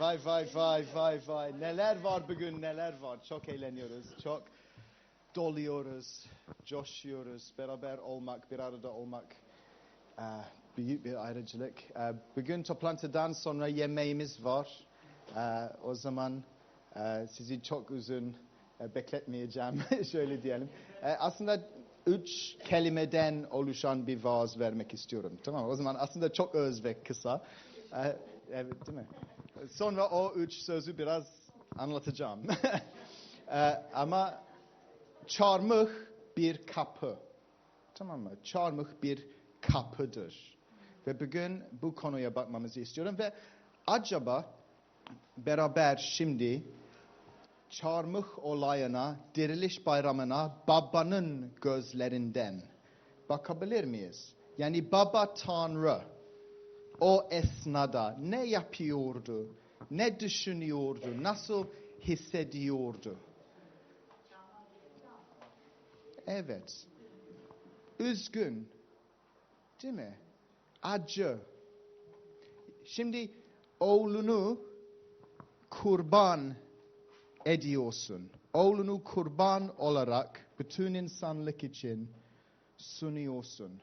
Vay vay vay vay vay. Neler var bugün neler var. Çok eğleniyoruz. Çok doluyoruz. Coşuyoruz. Beraber olmak, bir arada olmak e, büyük bir ayrıcalık. E, Bugün toplantıdan sonra yemeğimiz var. E, O zaman sizi çok uzun bekletmeyeceğim. Şöyle diyelim. Aslında üç kelimeden oluşan bir vaaz vermek istiyorum. Tamam? O zaman aslında çok öz ve kısa. Evet değil mi? Sonra o üç sözü biraz anlatacağım. E, Ama çarmıh bir kapı. Tamam mı? Çarmıh bir kapıdır. Ve bugün bu konuya bakmamızı istiyorum ve acaba beraber şimdi çarmıh olayına, diriliş bayramına babanın gözlerinden bakabilir miyiz? Yani baba Tanrı o esnada ne yapıyordu, ne düşünüyordu, nasıl hissediyordu? Evet. Üzgün. Değil mi? Acı. Şimdi oğlunu kurban ediyorsun. Oğlunu kurban olarak bütün insanlık için sunuyorsun.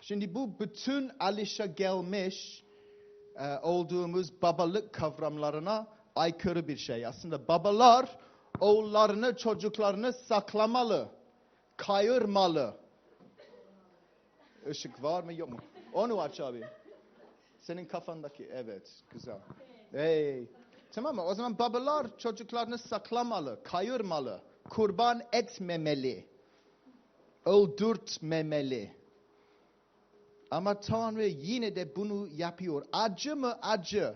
Şimdi bu bütün alışa gelmiş e, olduğumuz babalık kavramlarına aykırı bir şey. Aslında babalar oğullarını, çocuklarını saklamalı, kayırmalı. Işık var mı yok mu? Onu aç abi. Senin kafandaki evet güzel. Hey. Tamam mı? O zaman babalar çocuklarını saklamalı, kayırmalı, kurban etmemeli, öldürtmemeli. Ama Tanrı yine de bunu yapıyor. Acı mı acı?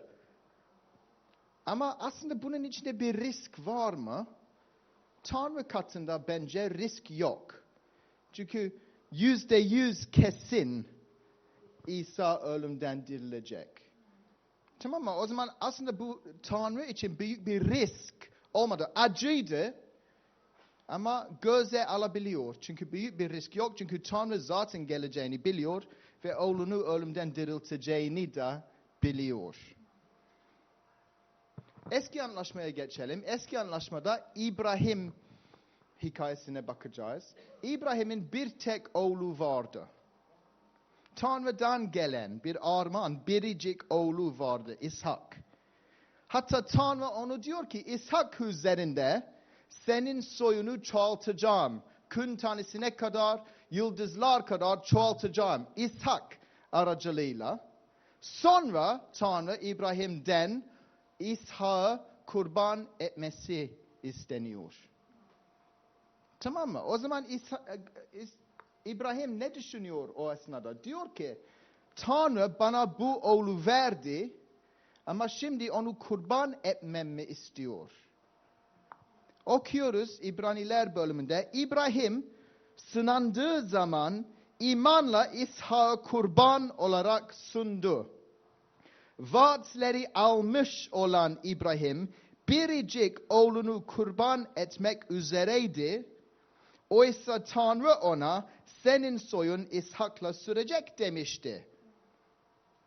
Ama aslında bunun içinde bir risk var mı? Tanrı katında bence risk yok. Çünkü yüzde yüz kesin İsa ölümden dirilecek. Tamam mı? O zaman aslında bu Tanrı için büyük bir risk olmadı. Acıydı ama göze alabiliyor. Çünkü büyük bir risk yok. Çünkü Tanrı zaten geleceğini biliyor ve oğlunu ölümden dirilteceğini de biliyor. Eski anlaşmaya geçelim. Eski anlaşmada İbrahim hikayesine bakacağız. İbrahim'in bir tek oğlu vardı. Tanrı'dan gelen bir armağan, biricik oğlu vardı İshak. Hatta Tanrı onu diyor ki İshak üzerinde senin soyunu çoğaltacağım. Gün tanesine kadar, yıldızlar kadar çoğaltacağım. İshak aracılığıyla. Sonra Tanrı İbrahim'den İshak'ı kurban etmesi isteniyor. Tamam mı? O zaman İsa, İs- İbrahim ne düşünüyor o esnada? Diyor ki Tanrı bana bu oğlu verdi ama şimdi onu kurban etmemi istiyor. Okuyoruz İbraniler bölümünde. İbrahim sınandığı zaman imanla İshak'ı kurban olarak sundu. Vaatleri almış olan İbrahim biricik oğlunu kurban etmek üzereydi. Oysa Tanrı ona senin soyun İshak'la sürecek demişti.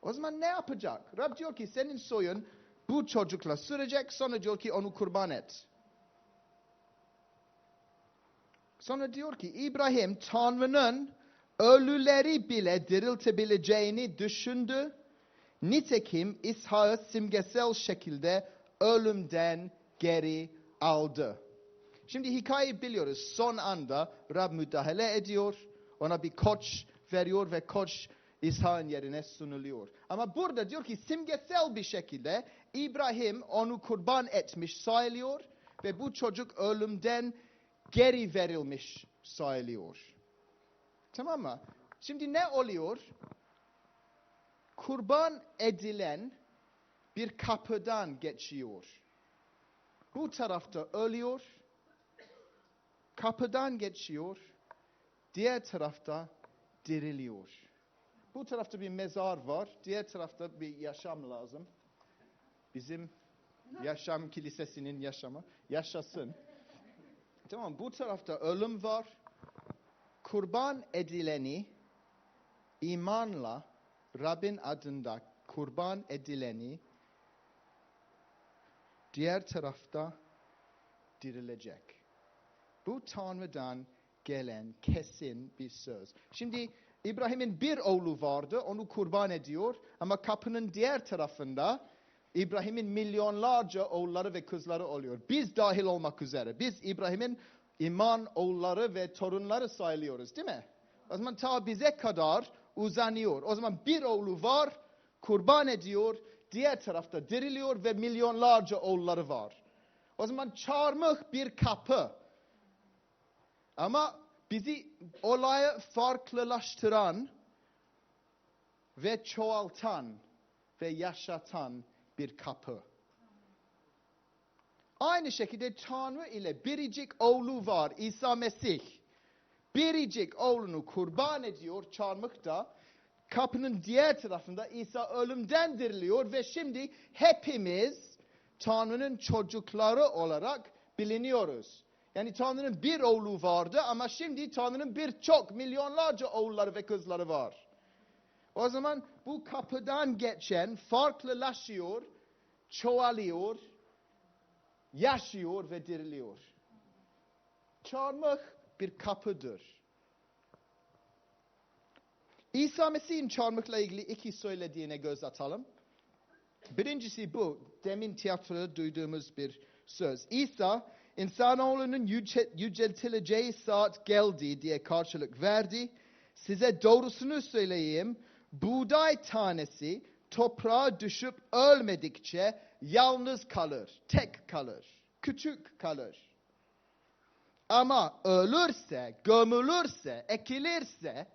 O zaman ne yapacak? Rab diyor ki senin soyun bu çocukla sürecek sonra diyor ki onu kurban et. Sonra diyor ki İbrahim Tanrı'nın ölüleri bile diriltebileceğini düşündü. Nitekim İshak'ı simgesel şekilde ölümden geri aldı. Şimdi hikayeyi biliyoruz. Son anda Rab müdahale ediyor. Ona bir koç veriyor ve koç İshak'ın yerine sunuluyor. Ama burada diyor ki simgesel bir şekilde İbrahim onu kurban etmiş sayılıyor ve bu çocuk ölümden geri verilmiş sayılıyor. Tamam mı? Şimdi ne oluyor? Kurban edilen bir kapıdan geçiyor. Bu tarafta ölüyor. Kapıdan geçiyor. Diğer tarafta diriliyor. Bu tarafta bir mezar var. Diğer tarafta bir yaşam lazım. Bizim yaşam kilisesinin yaşamı. Yaşasın. Tamam bu tarafta ölüm var. Kurban edileni imanla Rabbin adında kurban edileni diğer tarafta dirilecek. Bu Tanrı'dan gelen kesin bir söz. Şimdi İbrahim'in bir oğlu vardı, onu kurban ediyor ama kapının diğer tarafında İbrahim'in milyonlarca oğulları ve kızları oluyor. Biz dahil olmak üzere. Biz İbrahim'in iman oğulları ve torunları sayılıyoruz değil mi? O zaman ta bize kadar uzanıyor. O zaman bir oğlu var, kurban ediyor, diğer tarafta diriliyor ve milyonlarca oğulları var. O zaman çarmıh bir kapı. Ama bizi olayı farklılaştıran ve çoğaltan ve yaşatan bir kapı. Aynı şekilde Tanrı ile biricik oğlu var İsa Mesih. Biricik oğlunu kurban ediyor çarmıkta. Kapının diğer tarafında İsa ölümden diriliyor ve şimdi hepimiz Tanrı'nın çocukları olarak biliniyoruz. Yani Tanrı'nın bir oğlu vardı ama şimdi Tanrı'nın birçok milyonlarca oğulları ve kızları var. O zaman bu kapıdan geçen farklılaşıyor, çoğalıyor, yaşıyor ve diriliyor. Çarmıh bir kapıdır. İsa Mesih'in çarmıhla ilgili iki söylediğine göz atalım. Birincisi bu, demin tiyatroda duyduğumuz bir söz. İsa, insanoğlunun yüce, yüceltileceği saat geldi diye karşılık verdi. Size doğrusunu söyleyeyim, buğday tanesi toprağa düşüp ölmedikçe yalnız kalır, tek kalır, küçük kalır. Ama ölürse, gömülürse, ekilirse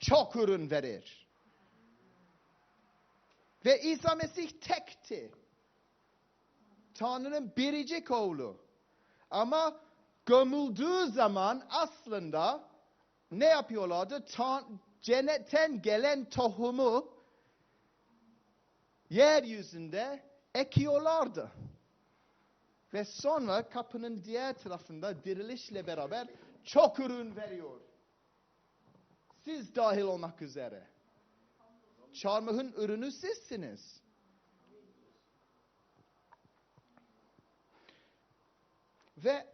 çok ürün verir. Ve İsa Mesih tekti. Tanrı'nın biricik oğlu. Ama gömüldüğü zaman aslında ne yapıyorlardı? Tan cennetten gelen tohumu yeryüzünde ekiyorlardı. Ve sonra kapının diğer tarafında dirilişle beraber çok ürün veriyor. Siz dahil olmak üzere. Çarmıhın ürünü sizsiniz. Ve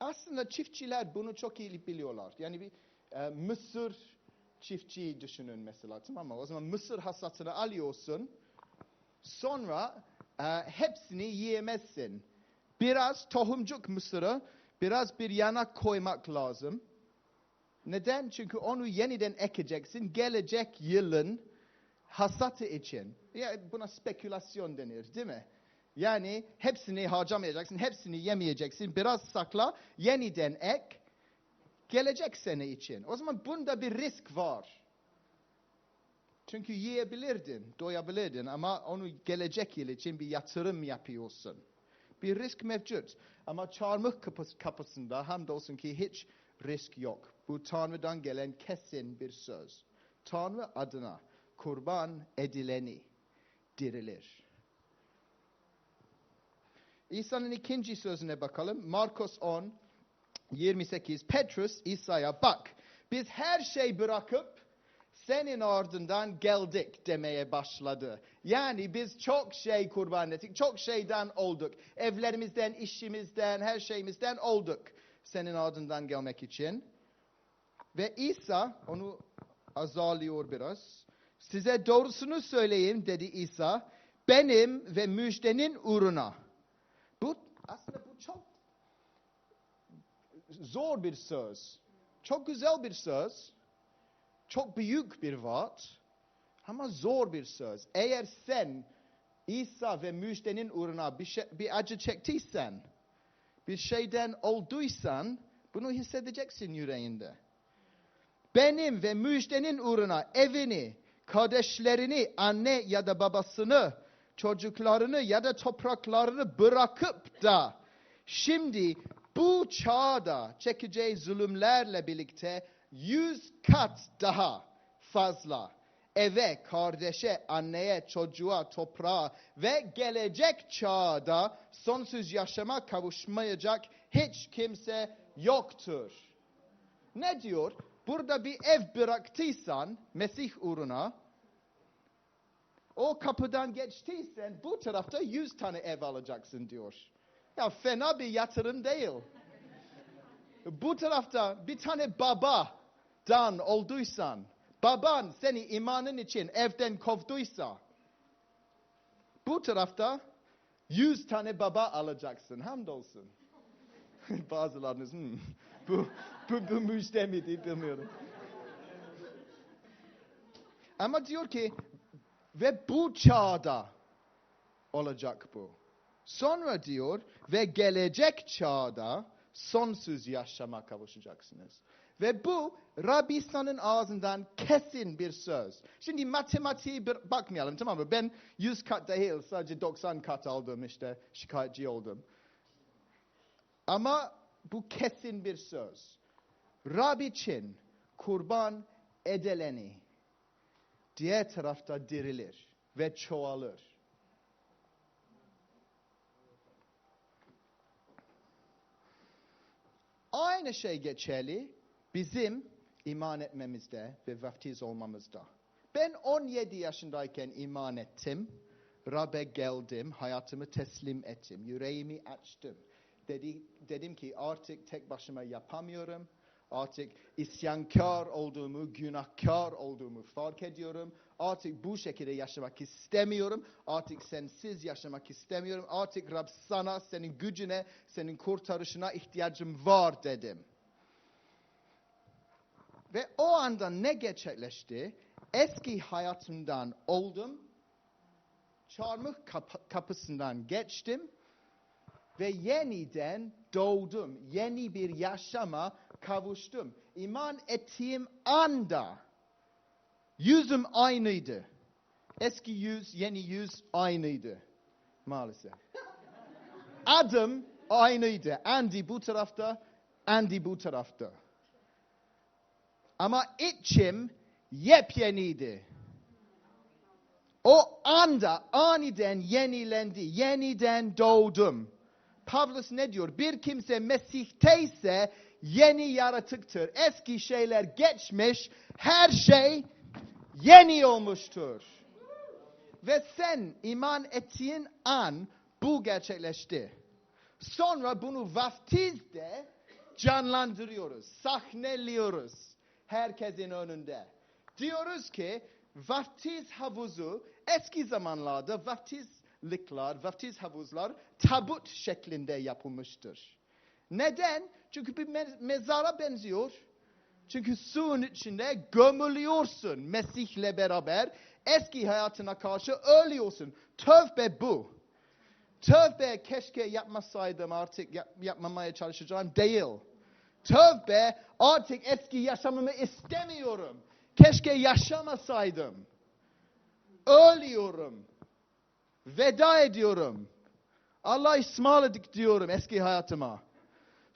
aslında çiftçiler bunu çok iyi biliyorlar. Yani bir e, mısır çiftçiyi düşünün mesela tamam mı? O zaman mısır hasatını alıyorsun. Sonra e, hepsini yiyemezsin. Biraz tohumcuk mısırı biraz bir yana koymak lazım. Neden? Çünkü onu yeniden ekeceksin gelecek yılın hasatı için. Ya buna spekülasyon denir değil mi? Yani hepsini harcamayacaksın, hepsini yemeyeceksin. Biraz sakla, yeniden ek, gelecek sene için. O zaman bunda bir risk var. Çünkü yiyebilirdin, doyabilirdin ama onu gelecek yıl için bir yatırım yapıyorsun. Bir risk mevcut. Ama çarmıh kapısında hamdolsun ki hiç risk yok. Bu Tanrı'dan gelen kesin bir söz. Tanrı adına kurban edileni dirilir. İsa'nın ikinci sözüne bakalım. Markus 10, 28. Petrus İsa'ya bak biz her şey bırakıp senin ardından geldik demeye başladı. Yani biz çok şey kurban ettik, çok şeyden olduk. Evlerimizden, işimizden, her şeyimizden olduk. Senin ardından gelmek için. Ve İsa onu azalıyor biraz. Size doğrusunu söyleyeyim dedi İsa. Benim ve müjdenin uğruna. Bu aslında bu çok zor bir söz. Çok güzel bir söz. Çok büyük bir vaat. Ama zor bir söz. Eğer sen İsa ve müjdenin uğruna bir, şey, bir acı çektiysen, bir şeyden olduysan, bunu hissedeceksin yüreğinde. Benim ve müjdenin uğruna evini, kardeşlerini, anne ya da babasını, çocuklarını ya da topraklarını bırakıp da şimdi bu çağda çekeceği zulümlerle birlikte yüz kat daha fazla eve, kardeşe, anneye, çocuğa, toprağa ve gelecek çağda sonsuz yaşama kavuşmayacak hiç kimse yoktur. Ne diyor? Burada bir ev bıraktıysan Mesih uğruna O kapıdan geçtiysen bu tarafta 100 tane ev alacaksın diyor. Ya fena bir yatırım değil. Bu tarafta bir tane babadan olduysan, baban seni imanın için evden kovduysa, bu tarafta 100 tane baba alacaksın. Hamdolsun. Bazılarınız hmm, bu, bu, bu müjde miydi bilmiyorum. Ama diyor ki ve bu çağda olacak bu. Sonra diyor ve gelecek çağda sonsuz yaşama kavuşacaksınız. Ve bu Rabbisa'nın ağzından kesin bir söz. Şimdi matematiğe bir bakmayalım tamam mı? Ben 100 kat değil sadece 90 kat aldım işte şikayetçi oldum. Ama bu kesin bir söz. Rab için kurban edileni diğer tarafta dirilir ve çoğalır. Aynı şey geçerli bizim iman etmemizde ve vaftiz olmamızda. Ben 17 yaşındayken iman ettim. Rab'be geldim, hayatımı teslim ettim, yüreğimi açtım. Dedi, dedim ki artık tek başıma yapamıyorum. Artık isyankar olduğumu, günahkar olduğumu fark ediyorum. Artık bu şekilde yaşamak istemiyorum. Artık sensiz yaşamak istemiyorum. Artık Rab sana, senin gücüne, senin kurtarışına ihtiyacım var dedim. Ve o anda ne gerçekleşti? Eski hayatımdan oldum. Çarmıh kap- kapısından geçtim. Ve yeniden doğdum. Yeni bir yaşama kavuştum. İman ettiğim anda yüzüm aynıydı. Eski yüz, yeni yüz aynıydı. Maalesef. Adım aynıydı. Andy bu tarafta, Andy bu tarafta. Ama içim yepyeniydi. O anda aniden yenilendi. Yeniden doğdum. Pavlus ne diyor? Bir kimse Mesih'teyse yeni yaratıktır. Eski şeyler geçmiş, her şey yeni olmuştur. Ve sen iman ettiğin an bu gerçekleşti. Sonra bunu vaftizde canlandırıyoruz, sahneliyoruz herkesin önünde. Diyoruz ki vaftiz havuzu eski zamanlarda vaftizlikler, vaftiz havuzlar tabut şeklinde yapılmıştır. Neden? Çünkü bir me- mezara benziyor. Çünkü suyun içinde gömülüyorsun Mesih'le beraber. Eski hayatına karşı ölüyorsun. Tövbe bu. Tövbe keşke yapmasaydım artık yap- yapmamaya çalışacağım değil. Tövbe artık eski yaşamımı istemiyorum. Keşke yaşamasaydım. Ölüyorum. Veda ediyorum. Allah ısmarladık diyorum eski hayatıma.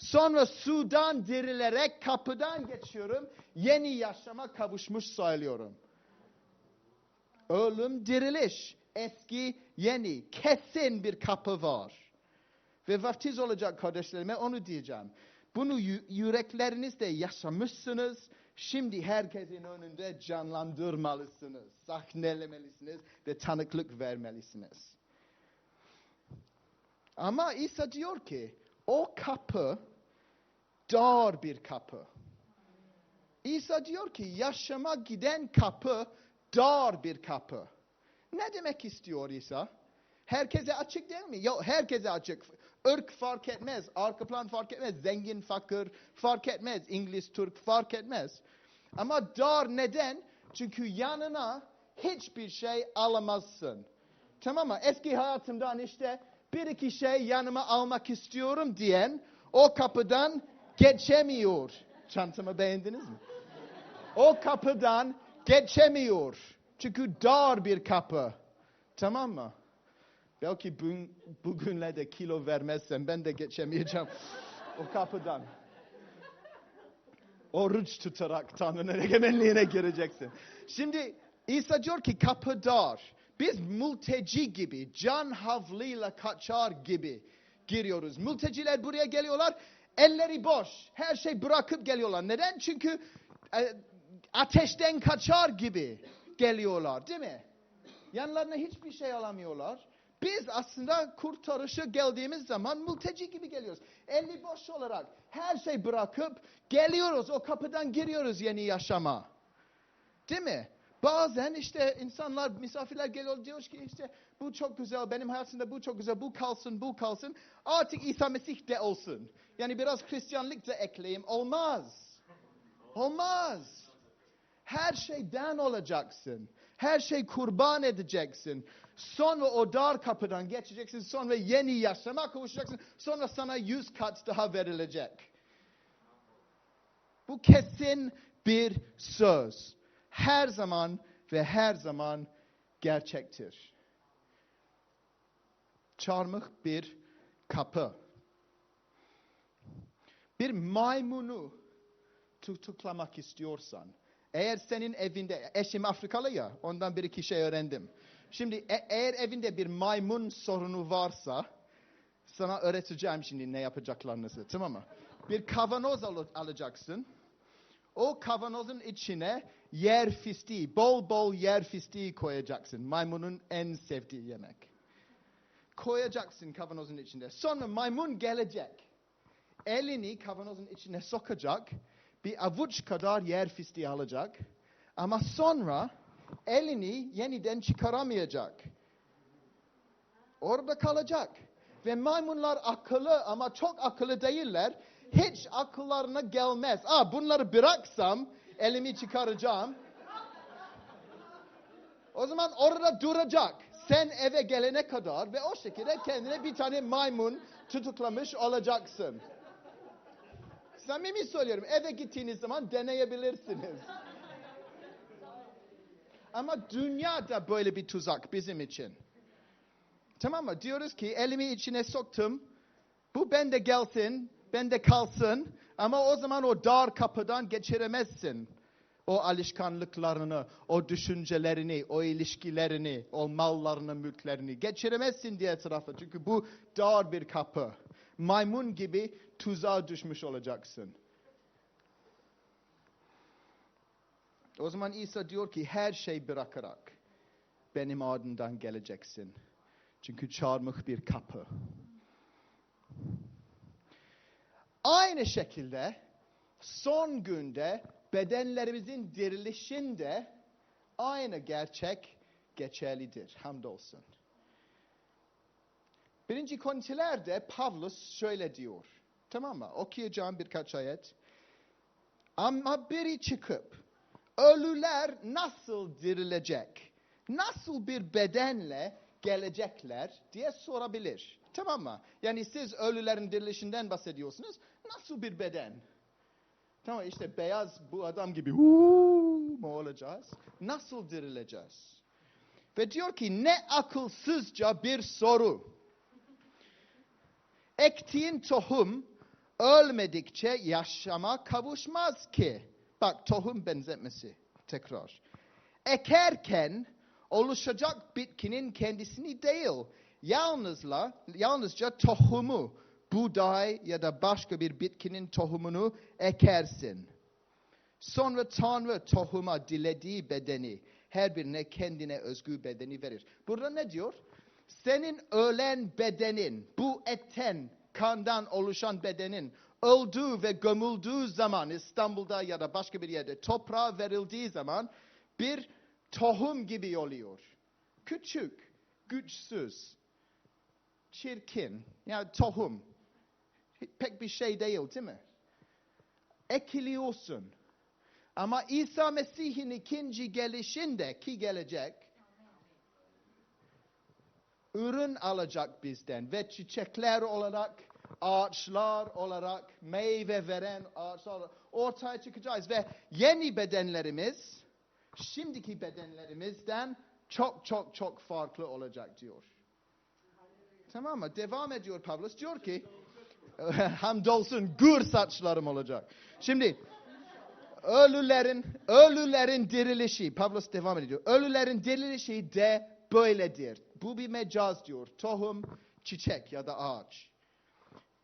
Sonra sudan dirilerek kapıdan geçiyorum. Yeni yaşama kavuşmuş sayılıyorum. Ölüm diriliş. Eski yeni kesin bir kapı var. Ve vaftiz olacak kardeşlerime onu diyeceğim. Bunu yü- yüreklerinizde yaşamışsınız. Şimdi herkesin önünde canlandırmalısınız. Sahnelemelisiniz ve tanıklık vermelisiniz. Ama İsa diyor ki o kapı dar bir kapı. İsa diyor ki yaşama giden kapı dar bir kapı. Ne demek istiyor İsa? Herkese açık değil mi? Yok herkese açık. Irk fark etmez, arka plan fark etmez, zengin, fakir fark etmez, İngiliz, Türk fark etmez. Ama dar neden? Çünkü yanına hiçbir şey alamazsın. Tamam mı? Eski hayatımdan işte bir iki şey yanıma almak istiyorum diyen o kapıdan geçemiyor. Çantamı beğendiniz mi? O kapıdan geçemiyor. Çünkü dar bir kapı. Tamam mı? Belki bugün, bugünlerde kilo vermezsem ben de geçemeyeceğim o kapıdan. Oruç tutarak Tanrı'nın egemenliğine gireceksin. Şimdi İsa diyor ki kapı dar. Biz mülteci gibi, can havlıyla kaçar gibi giriyoruz. Mülteciler buraya geliyorlar, elleri boş. Her şey bırakıp geliyorlar. Neden? Çünkü e, ateşten kaçar gibi geliyorlar değil mi? Yanlarına hiçbir şey alamıyorlar. Biz aslında kurtarışa geldiğimiz zaman mülteci gibi geliyoruz. Eli boş olarak her şey bırakıp geliyoruz. O kapıdan giriyoruz yeni yaşama. Değil mi? Bazen işte insanlar, misafirler geliyor diyor ki işte bu çok güzel, benim hayatımda bu çok güzel, bu kalsın, bu kalsın. Artık İsa Mesih de olsun. Yani biraz Hristiyanlık da ekleyeyim. Olmaz. Olmaz. Her şeyden olacaksın. Her şey kurban edeceksin. Sonra o dar kapıdan geçeceksin. Sonra yeni yaşama kavuşacaksın. Sonra sana yüz kat daha verilecek. Bu kesin bir söz. Her zaman ve her zaman gerçektir. Çarmık bir kapı. Bir maymunu tutuklamak istiyorsan, eğer senin evinde, eşim Afrikalı ya, ondan bir iki şey öğrendim. Şimdi e- eğer evinde bir maymun sorunu varsa, sana öğreteceğim şimdi ne yapacaklarınızı, tamam mı? Bir kavanoz al- alacaksın. O kavanozun içine yer fistiği, bol bol yer fistiği koyacaksın. Maymunun en sevdiği yemek. Koyacaksın kavanozun içinde. Sonra maymun gelecek. Elini kavanozun içine sokacak. Bir avuç kadar yer fistiği alacak. Ama sonra elini yeniden çıkaramayacak. Orada kalacak. Ve maymunlar akıllı ama çok akıllı değiller. Hiç akıllarına gelmez. Aa bunları bıraksam elimi çıkaracağım. O zaman orada duracak. Sen eve gelene kadar ve o şekilde kendine bir tane maymun tutuklamış olacaksın. Samimi söylüyorum. Eve gittiğiniz zaman deneyebilirsiniz. Ama dünyada böyle bir tuzak bizim için. Tamam mı? Diyoruz ki elimi içine soktum. Bu bende gelsin, bende kalsın. Ama o zaman o dar kapıdan geçiremezsin. O alışkanlıklarını, o düşüncelerini, o ilişkilerini, o mallarını, mülklerini geçiremezsin diye tarafa. Çünkü bu dar bir kapı. Maymun gibi tuzağa düşmüş olacaksın. O zaman İsa diyor ki her şey bırakarak benim ardından geleceksin. Çünkü çarmık bir kapı. Aynı şekilde son günde bedenlerimizin dirilişinde aynı gerçek geçerlidir. Hamdolsun. Birinci Korintilerde Pavlus şöyle diyor. Tamam mı? Okuyacağım birkaç ayet. Ama biri çıkıp ölüler nasıl dirilecek? Nasıl bir bedenle gelecekler diye sorabilir. Tamam mı? Yani siz ölülerin dirilişinden bahsediyorsunuz. Nasıl bir beden? Tamam işte beyaz bu adam gibi "Huu" mu olacağız? Nasıl dirileceğiz? Ve diyor ki ne akılsızca bir soru. Ektiğin tohum ölmedikçe yaşama kavuşmaz ki. Bak tohum benzetmesi tekrar. Ekerken oluşacak bitkinin kendisini değil, yalnızla, yalnızca tohumu, buğday ya da başka bir bitkinin tohumunu ekersin. Sonra Tanrı tohuma dilediği bedeni, her birine kendine özgü bedeni verir. Burada ne diyor? Senin ölen bedenin, bu etten, kandan oluşan bedenin öldüğü ve gömüldüğü zaman İstanbul'da ya da başka bir yerde toprağa verildiği zaman bir tohum gibi oluyor. Küçük, güçsüz, çirkin. Yani tohum. Pek bir şey değil değil mi? Ekiliyorsun. Ama İsa Mesih'in ikinci gelişinde ki gelecek ürün alacak bizden ve çiçekler olarak, ağaçlar olarak, meyve veren ağaçlar olarak ortaya çıkacağız ve yeni bedenlerimiz şimdiki bedenlerimizden çok çok çok farklı olacak diyor. Tamam mı? Devam ediyor Pavlus. Diyor ki hamdolsun gür saçlarım olacak. Şimdi ölülerin ölülerin dirilişi Pavlus devam ediyor. Ölülerin dirilişi de böyledir. Bu bir mecaz diyor. Tohum, çiçek ya da ağaç.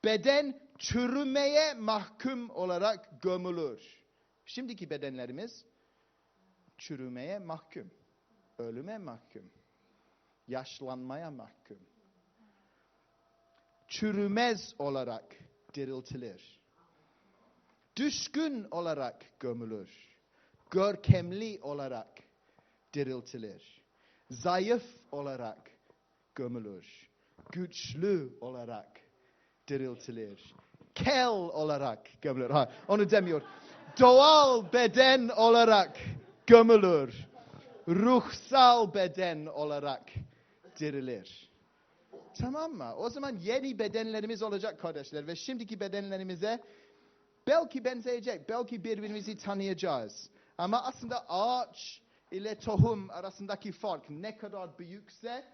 Beden çürümeye mahkum olarak gömülür. Şimdiki bedenlerimiz çürümeye mahkum. Ölüme mahkum. yaşlanmaya mahkum. Çürümez olarak diriltilir. Düşkün olarak gömülür. Görkemli olarak diriltilir. Zayıf olarak gömülür. Güçlü olarak diriltilir. Kel olarak gömülür. Ha, onu demiyor. Doğal beden olarak gömülür. Ruhsal beden olarak dirilir. Tamam mı? O zaman yeni bedenlerimiz olacak kardeşler ve şimdiki bedenlerimize belki benzeyecek, belki birbirimizi tanıyacağız. Ama aslında ağaç ile tohum arasındaki fark ne kadar büyükse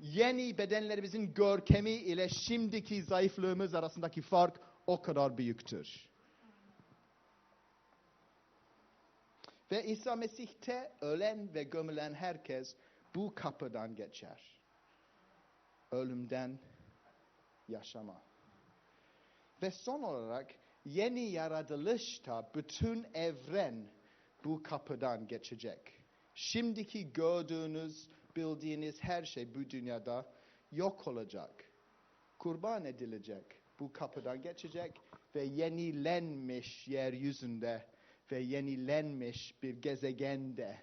yeni bedenlerimizin görkemi ile şimdiki zayıflığımız arasındaki fark o kadar büyüktür. Ve İsa Mesih'te ölen ve gömülen herkes bu kapıdan geçer. Ölümden yaşama. Ve son olarak yeni yaratılışta bütün evren bu kapıdan geçecek. Şimdiki gördüğünüz, bildiğiniz her şey bu dünyada yok olacak. Kurban edilecek. Bu kapıdan geçecek ve yenilenmiş yeryüzünde ve yenilenmiş bir gezegende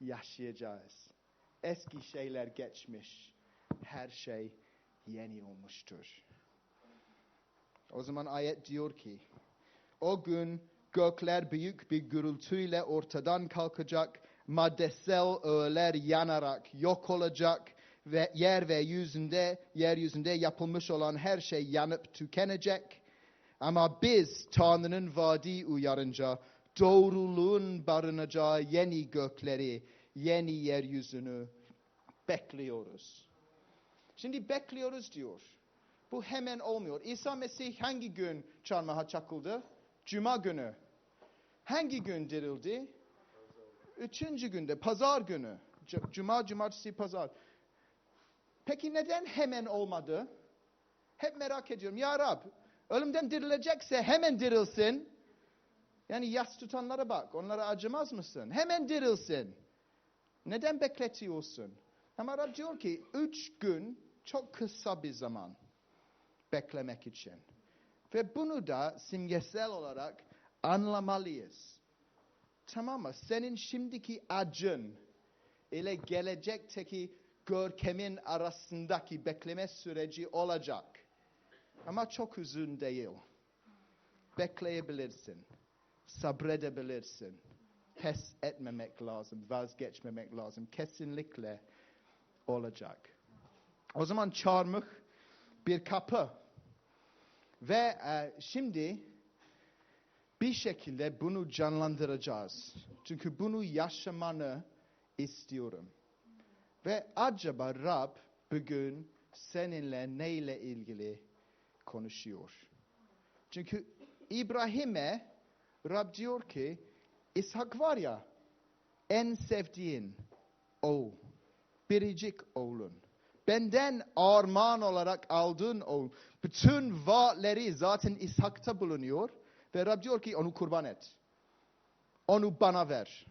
yaşayacağız. Eski şeyler geçmiş. Her şey yeni olmuştur. O zaman ayet diyor ki, o gün gökler büyük bir gürültüyle ortadan kalkacak, maddesel öğeler yanarak yok olacak ve yer ve yüzünde, yeryüzünde yapılmış olan her şey yanıp tükenecek. Ama biz Tanrı'nın vaadi uyarınca doğruluğun barınacağı yeni gökleri, yeni yeryüzünü bekliyoruz. Şimdi bekliyoruz diyor. Bu hemen olmuyor. İsa Mesih hangi gün çarmıha çakıldı? Cuma günü. Hangi gün dirildi? Üçüncü günde, pazar günü. Cuma, cumartesi, pazar. Peki neden hemen olmadı? Hep merak ediyorum. Ya Rab, ölümden dirilecekse hemen dirilsin. Yani yas tutanlara bak, onlara acımaz mısın? Hemen dirilsin. Neden bekletiyorsun? Ama Rab diyor ki, üç gün çok kısa bir zaman beklemek için. Ve bunu da simgesel olarak anlamalıyız. Tamam mı? Senin şimdiki acın ile gelecekteki görkemin arasındaki bekleme süreci olacak. Ama çok uzun değil. Bekleyebilirsin. Sabredebilirsin. Pes etmemek lazım. Vazgeçmemek lazım. Kesinlikle olacak. O zaman çarmıh bir kapı. Ve e, şimdi bir şekilde bunu canlandıracağız. Çünkü bunu yaşamanı istiyorum. Ve acaba Rab bugün seninle neyle ilgili konuşuyor? Çünkü İbrahim'e Rab diyor ki İshak var ya en sevdiğin oğul, biricik oğlun. Benden armağan olarak aldığın oğul. Bütün vaatleri zaten İshak'ta bulunuyor. Ve Rab diyor ki onu kurban et. Onu bana ver.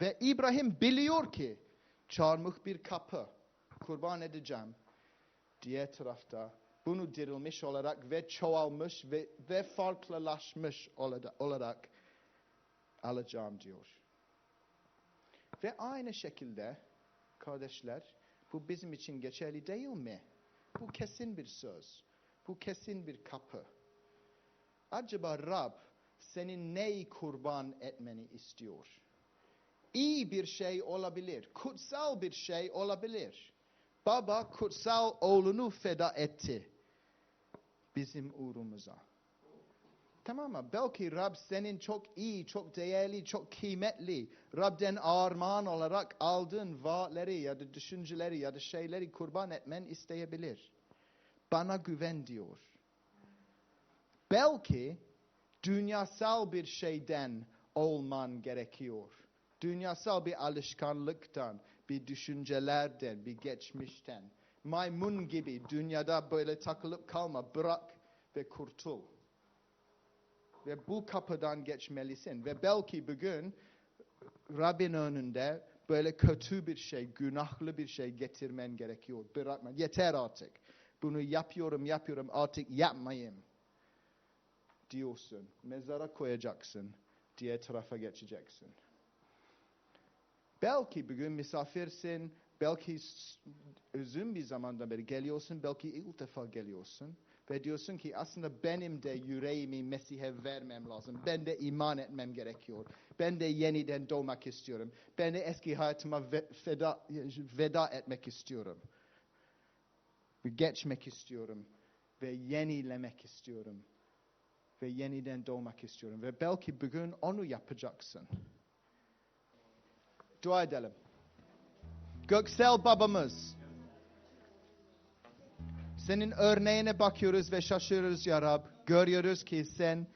Ve İbrahim biliyor ki çarmıh bir kapı. Kurban edeceğim. Diğer tarafta bunu dirilmiş olarak ve çoğalmış ve, ve farklılaşmış olarak alacağım diyor. Ve aynı şekilde kardeşler bu bizim için geçerli değil mi? Bu kesin bir söz. Bu kesin bir kapı. Acaba Rab senin neyi kurban etmeni istiyor? İyi bir şey olabilir, kutsal bir şey olabilir. Baba kutsal oğlunu feda etti bizim uğrumuza. Tamam mı? Belki Rab senin çok iyi, çok değerli, çok kıymetli, Rab'den armağan olarak aldığın vaatleri ya da düşünceleri ya da şeyleri kurban etmen isteyebilir. Bana güven diyor. Belki dünyasal bir şeyden olman gerekiyor. Dünyasal bir alışkanlıktan, bir düşüncelerden, bir geçmişten. Maymun gibi dünyada böyle takılıp kalma, bırak ve kurtul. Ve bu kapıdan geçmelisin. Ve belki bugün Rabbin önünde böyle kötü bir şey, günahlı bir şey getirmen gerekiyor. Bırakma. Yeter artık. Bunu yapıyorum, yapıyorum. Artık yapmayayım. Diyorsun. Mezara koyacaksın. Diğer tarafa geçeceksin. Belki bugün misafirsin. Belki uzun bir zamandan beri geliyorsun. Belki ilk defa geliyorsun. Ve diyorsun ki aslında benim de yüreğimi Mesih'e vermem lazım. Ben de iman etmem gerekiyor. Ben de yeniden doğmak istiyorum. Ben de eski hayatıma ve- feda, veda etmek istiyorum. Geçmek istiyorum. Ve yenilemek istiyorum. Ve yeniden doğmak istiyorum. Ve belki bugün onu yapacaksın. Dua edelim. Göksel babamız. Senin örneğine bakıyoruz ve şaşırıyoruz ya Rab. Görüyoruz ki sen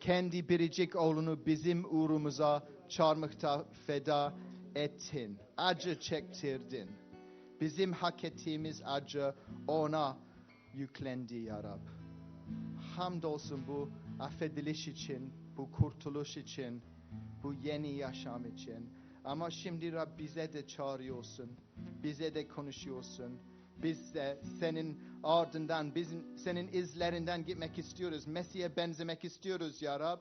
kendi biricik oğlunu bizim uğrumuza çarmıhta feda ettin. Acı çektirdin. Bizim hak ettiğimiz acı ona yüklendi ya Rab. Hamdolsun bu affediliş için, bu kurtuluş için, bu yeni yaşam için. Ama şimdi Rab bize de çağırıyorsun. Bize de konuşuyorsun. Biz de senin ardından, bizim, senin izlerinden gitmek istiyoruz. Mesih'e benzemek istiyoruz ya Rab.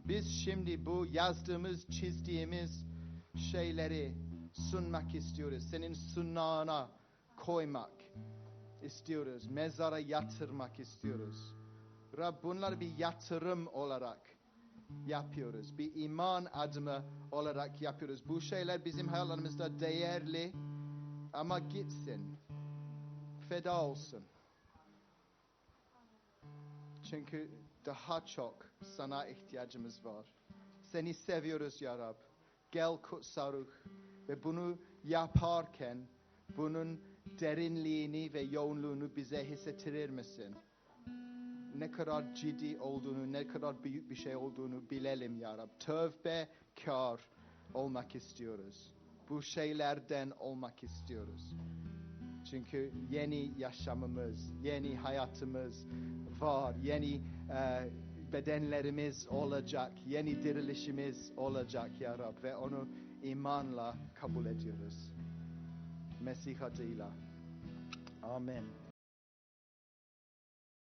Biz şimdi bu yazdığımız, çizdiğimiz şeyleri sunmak istiyoruz. Senin sunağına koymak istiyoruz. Mezara yatırmak istiyoruz. Rab bunlar bir yatırım olarak yapıyoruz. Bir iman adımı olarak yapıyoruz. Bu şeyler bizim hayatlarımızda değerli ama gitsin. Feda olsun. Çünkü daha çok sana ihtiyacımız var. Seni seviyoruz ya Rab. Gel kutsal ruh. Ve bunu yaparken bunun derinliğini ve yoğunluğunu bize hissettirir misin? ne kadar ciddi olduğunu, ne kadar büyük bir şey olduğunu bilelim ya Rab. Tövbekar olmak istiyoruz. Bu şeylerden olmak istiyoruz. Çünkü yeni yaşamımız, yeni hayatımız var. Yeni e, bedenlerimiz olacak. Yeni dirilişimiz olacak ya Rab. Ve onu imanla kabul ediyoruz. Mesih adıyla. Amin.